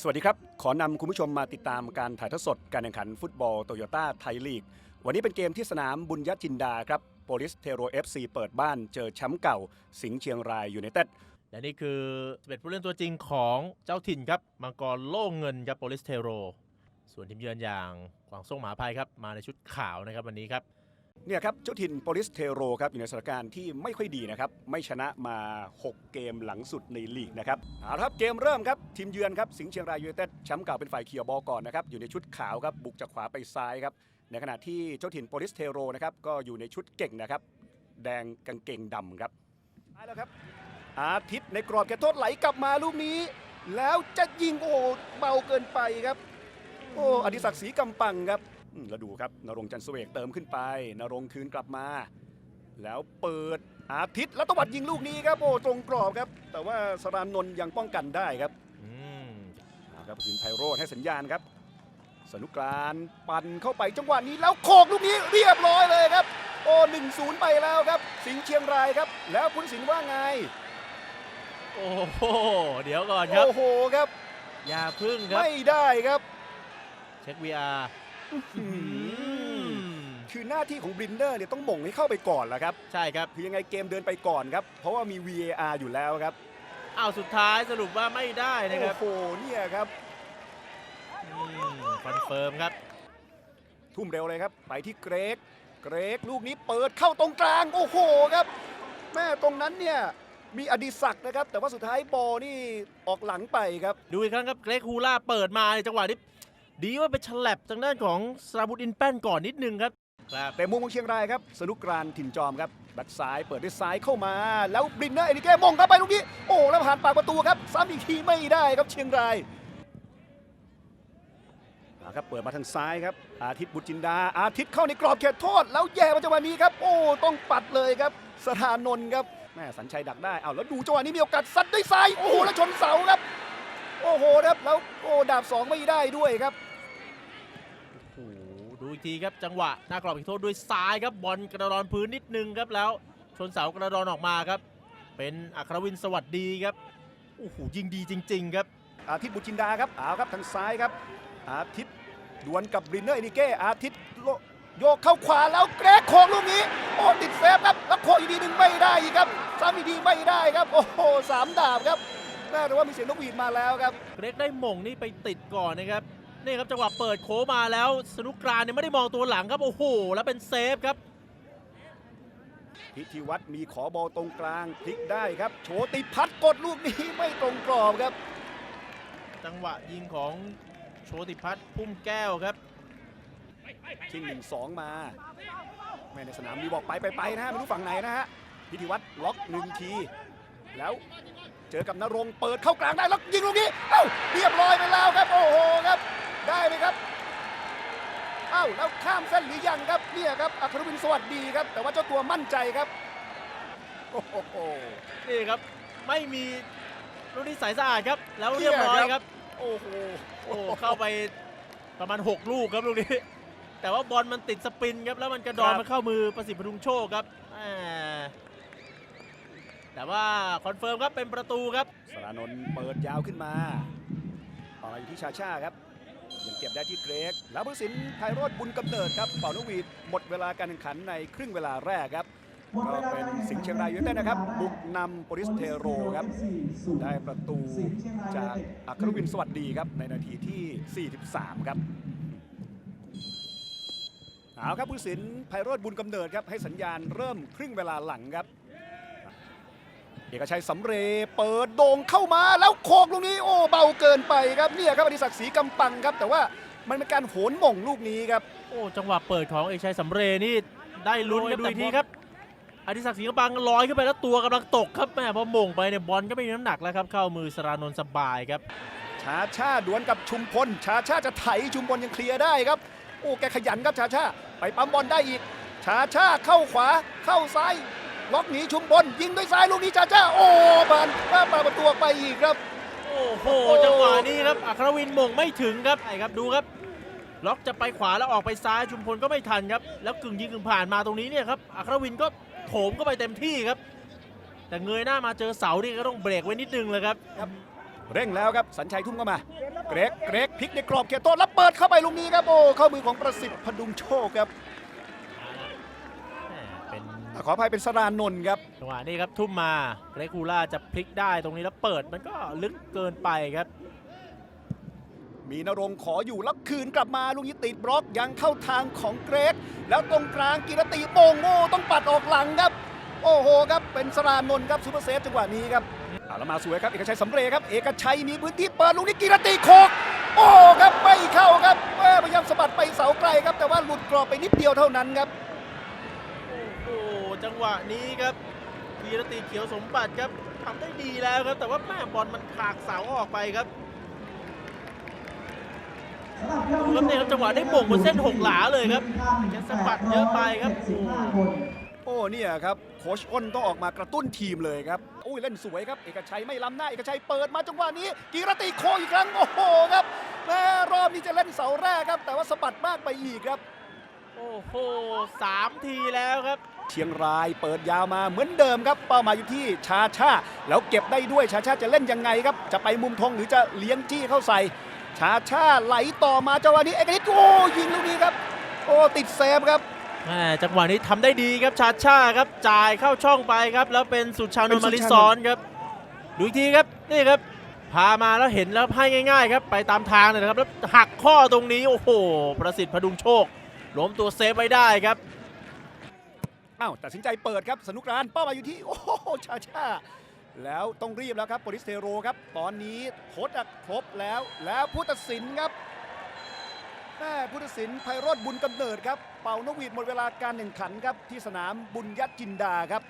สวัสดีครับ ขอนำคุณผู้ชมมาติดตามการถ่ายทอดสดการแข่งขันฟุตบอลโตโยต้าไทยลีก วันนี้เป็นเกมที่สนามบุญยจินดาครับโปลิสเทโร FC เปิดบ้านเจอแชมป์เก่า สิงห์เชียงรายยูไนเต็ดและนี่คือ11ผู้เล่นตัวจริงของเจ้าถิ่นครับมังกรโล่เงินครับโปลิสเทโร ส่วนทีมเยือนอย่างกวางส่งหมาภัยครับมาในชุดขาวนะครับวันนี้ครับ เนี่ยครับเจ้าถิ่นโปลิสเทโรครับอยู่ในสถานการณ์ที่ไม่ค่อยดีนะครับ ไม่ชนะมา 6 เกมหลังสุดในลีกนะครับเอาละครับเกมเริ่มครับทีมเยือนครับสิงห์เชียงรายยูไนเต็ดแชมป์เก่าเป็นฝ่ายเขียวบอลก่อนนะครับอยู่ในชุดขาวครับบุกจากขวาไปซ้ายครับในขณะที่เจ้าถิ่นโปลิสเทโรนะครับก็อยู่ในชุดเก่งนะครับแดงกางเกงดำครับไปแล้วครับอาทิตย์ในกรอบแกโทษไหลกลับมาลูกนี้ แล้วจะยิงโอ้โหเบาเกินไปครับ โอ้อดิศักดิ์ศรีกำปังครับ แล้วดูครับนรงค์จันทร์เสวกเติมขึ้นไป นรงค์คืนกลับมา แล้วเปิดอาทิตย์แล้วตวัดยิงลูกนี้ครับโอ้ตรงกรอบครับ แต่ว่าสรานนท์ยังป้องกันได้ครับอืมเอาครับสินไพโรธให้สัญญาณครับ สนุกกรานต์ปั่นเข้าไปจังหวะนี้แล้วโขกลูกนี้เรียบร้อยเลยครับ โอ้หนึ่งศูนย์ไปแล้วครับ สิงห์เชียงรายครับ แล้วคุณสินว่าไง โอ้โหเดี๋ยวก่อนครับ โอ้โหครับ อย่าพึ่งครับ ไม่ได้ครับ เช็ค VR อื้อหือือม คือหน้าที่ของบรินเนอร์เนี่ยต้องหม่งให้เข้าไปก่อนแหละครับ ใช่ครับคือยังไงเกมเดินไปก่อนครับ เพราะว่ามี VAR อยู่แล้วครับอ้าวสุดท้ายสรุปว่าไม่ได้นะครับ โอ้โหเนี่ยครับคอนเฟิร์มครับ ทุ่มเร็วเลยครับ ไปที่เกรก เกรกลูกนี้เปิดเข้าตรงกลาง โอ้โหครับ แม่ตรงนั้นเนี่ยมีอดิศักดิ์นะครับ แต่ว่าสุดท้ายบอลนี่ออกหลังไปครับ ดูอีกครั้งครับ เกรกฮูล่าเปิดมาในจังหวะนี้ ดีว่าไปฉลับทางด้านของสราบุตอินแป้นก่อนนิดนึงครับ ครับ แต่มุมของเชียงรายครับ สนุกกรานถิ่นจอมครับแบ็คซ้ายเปิดด้วยซ้ายเข้ามา แล้วบรินเนอร์เอนิเก้มงเข้าไปลูกนี้ โอ้แล้วผ่านปากประตูครับซ้ำอีกทีไม่ได้ครับเชียงรายเอาครับเปิดมาทางซ้ายครับ อาทิตย์บุตรจินดา อาทิตย์เข้าในกรอบเขตโทษ แล้วแย่มาจังหวะนี้ครับ โอ้ต้องปัดเลยครับสถานนท์ครับแม่สัญชัยดักได้เอาแล้วดูจังหวะนี้มีโอกาสซัดด้วยซ้ายโอ้โหแล้วชนเสาครับ โอ้โหครับแล้วโอ้ดาบสองไม่ได้ด้วยครับ หดูอีกทีครับจังหวะหน้ากรอบอีกโทษด้วยซ้ายครับบอลกระดอนพื้นนิดนึงครับแล้วชนเสากระดอนออกมาครับ เป็นอัครวินสวัสดีครับโอ้โหยิงดีจริง ๆ ครับอาทิตย์บุตรจินดาครับเอาครับทางซ้ายครับ อาทิตย์ดวลกับบรินเนอร์เอนิเก้อาทิตย์โลโยกเข้าขวาแล้วเกรกโคงลูกนี้โอ้ติดเซฟครับแล้วโคงอีกทีหนึ่งไม่ได้อีกครับซ้ำอีกทีไม่ได้ครับโอ้โหสามดาบครับแม่แต่ว่ามีเสียงนกหวีดมาแล้วครับเกรกได้หม่งนี่ไปติดก่อนนะครับ นี่ครับจังหวะเปิดโค้งมาแล้วสนุกกรานเนี่ยไม่ได้มองตัวหลังครับโอ้โหแล้วเป็นเซฟครับ พิธีวัตรมีขอบอลตรงกลางพลิกได้ครับ โชติพัฒน์กดลูกนี้ไม่ตรงกรอบครับ จังหวะยิงของโชติพัฒน์พุ่มแก้วครับชิงหนึ่งสองมาแม่ในสนามมีบอกไปไปไปนะฮะไม่รู้ฝั่งไหนนะฮะพิธีวัตรล็อกหนึ่งที แล้วเจอกับนรงค์เปิดเข้ากลางได้แล้วยิงลูกนี้ เอ้าเรียบร้อยไปแล้วครับ โอ้โหครับ ได้ไหมครับ เอ้าแล้วข้ามเส้นหรือยังครับเนี่ยครับอัครวินสวัสดีครับ แต่ว่าเจ้าตัวมั่นใจครับโอ้โหนี่ครับไม่มีลูกนี้ใสสะอาดครับ แล้วเรียบร้อยครับ โอ้โหโอ้เข้าไปประมาณ 6 ลูกครับลูกนี้ แต่ว่าบอลมันติดสปินครับแล้วมันกระดอนมาเข้ามือประสิทธิ์พดุงโชคครับแหมแต่ว่าคอนเฟิร์มครับเป็นประตูครับสรานนท์เปิดยาวขึ้นมาต่อมาอยู่ที่ชาชาครับ ยังเก็บได้ที่เกรกแล้วผู้สินไพโรธบุญกำเนิดครับเป่านกหวีดหมดเวลาการแข่งขันในครึ่งเวลาแรกครับก็เป็นสิงห์เชียงรายยูไนเต็ดนะครับ บุกนำโปริสเทโรครับ ได้ประตูจากอัครวินสวัสดีครับ ในนาทีที่ 43 ครับเอาครับผู้สินไพโรธบุญกำเนิดครับ ให้สัญญาณเริ่มครึ่งเวลาหลังครับ เอกชัยสำเรย์เปิดโด่งเข้ามาแล้วโคกลูกนี้โอ้เบาเกินไปครับเนี่ยครับอดิศักดิ์ศรีกำปังครับ แต่ว่ามันเป็นการโหนหม่งลูกนี้ครับโอ้จังหวะเปิดของเอกชัยสำเรย์นี่ได้ลุ้นครับดูอีกทีครับอดิศักดิ์ศรีกำบังลอยขึ้นไปแล้วตัวกำลังตกครับแม่พอหม่งไปเนี่ยบอลก็ไม่มีน้ำหนักแล้วครับเข้ามือสรานนท์สบายครับ ชาชาดวลกับชุมพลชาชาจะไถชุมพลยังเคลียร์ได้ครับโอ้แกขยันครับชาชาไปปั๊มบอลได้อีกชาชาเข้าขวาเข้าซ้าย ล็อกหนีชุมพลยิงด้วยซ้ายลูกนี้ชาชาโอ้บานป้าปาประตูออกไปอีกครับ โอ้โห จังหวะนี้ครับ อัครวินหม่งไม่ถึงครับไอ้ครับดูครับ ล็อกจะไปขวาแล้วออกไปซ้ายชุมพลก็ไม่ทันครับ แล้วกึ่งยิงกึ่งผ่านมาตรงนี้เนี่ยครับ อัครวินก็โถมเข้าไปเต็มที่ครับ แต่เงยหน้ามาเจอเสานี่ก็ต้องเบรกไว้นิดนึงเลยครับครับเร่งแล้วครับสัญชัยทุ่มเข้ามา เกรกเกรกพลิกในกรอบเขตโทษแล้วเปิดเข้าไปลูกนี้ครับโอ้เข้ามือของประสิทธิ์พดุงโชคครับแหม่เป็นอะ ขออภัยเป็นสรานนท์ครับจังหวะนี้ครับทุ่มมาเกรกูล่าจะพลิกได้ตรงนี้แล้วเปิดมันก็ลึกเกินไปครับมีนรงค์ขออยู่แล้วคืนกลับมาลูกนี้ติดบล็อกยังเข้าทางของเกรก แล้วตรงกลางกิรติโมงโง่ต้องปัดออกหลังครับ โอ้โหครับเป็นสรานนท์ครับซูเปอร์เซฟจังหวะนี้ครับเอาแล้วมาสวยครับเอกชัยสำเร็จครับเอกชัยมีพื้นที่เปิดลูกนี้กิรติโคกโอ้ครับไม่เข้าครับแม่พยายามสะบัดไปเสาไกลครับแต่ว่าหลุดกรอบไปนิดเดียวเท่านั้นครับโอ้โหจั งหวะนี้ครับกีรติเขียวสมบัติครับทำได้ดีแล้วครับ แต่ว่าแม่บอลมันขากเสาออกไปครับดูครับเนี่ยครับจังหวะได้หม่งบนเส้นหกหลาเลยครับแกสะบัดเยอะไปครับโอ้โหเนี่ยครับโคชอ้นต้องออกมากระตุ้นทีมเลยครับโอ้ยเล่นสวยครับเอกชัยไม่ล้ำหน้าเอกชัยเปิดมาจังหวะนี้กีรติโคอีกครั้งโอ้โหครับแม่รอบนี้จะเล่นเสาแรกครับ แต่ว่าสะบัดมากไปอีกครับ โอ้โหสามทีแล้วครับ เชียงรายเปิดยาวมาเหมือนเดิมครับเป้าหมายอยู่ที่ชาชาแล้วเก็บได้ด้วยชาชาจะเล่นยังไงครับ จะไปมุมธงหรือจะเลี้ยงจี้เข้าใส่ ชาชาไหลต่อมาจังหวะนี้เอกนิดโอ้ยิงลูกนี้ครับ โอ้ติดเซฟครับแม่จังหวะนี้ทำได้ดีครับชาชาครับจ่ายเข้าช่องไปครับ แล้วเป็นสุชานนท์มาริซอนครับ ดูอีกทีครับนี่ครับ พามาแล้วเห็นแล้วให้ง่าย ๆ ครับ ไปตามทางเลยนะครับแล้วหักข้อตรงนี้โอ้โห ประสิทธิ์พดุงโชค ล้มตัวเซฟไว้ได้ครับอ้าวตัดสินใจเปิดครับสนุกรานเป้าหมายอยู่ที่โอ้โหชาชาแล้วต้องรีบแล้วครับโปริสเทโรครับ ตอนนี้โทษอะครบแล้วแล้วผู้ตัดสินครับแม่ผู้ตัดสินไพโรธบุญกำเนิดครับ เป่านกหวีดหมดเวลาการแข่งขันครับที่สนามบุญยัดจินดาครับ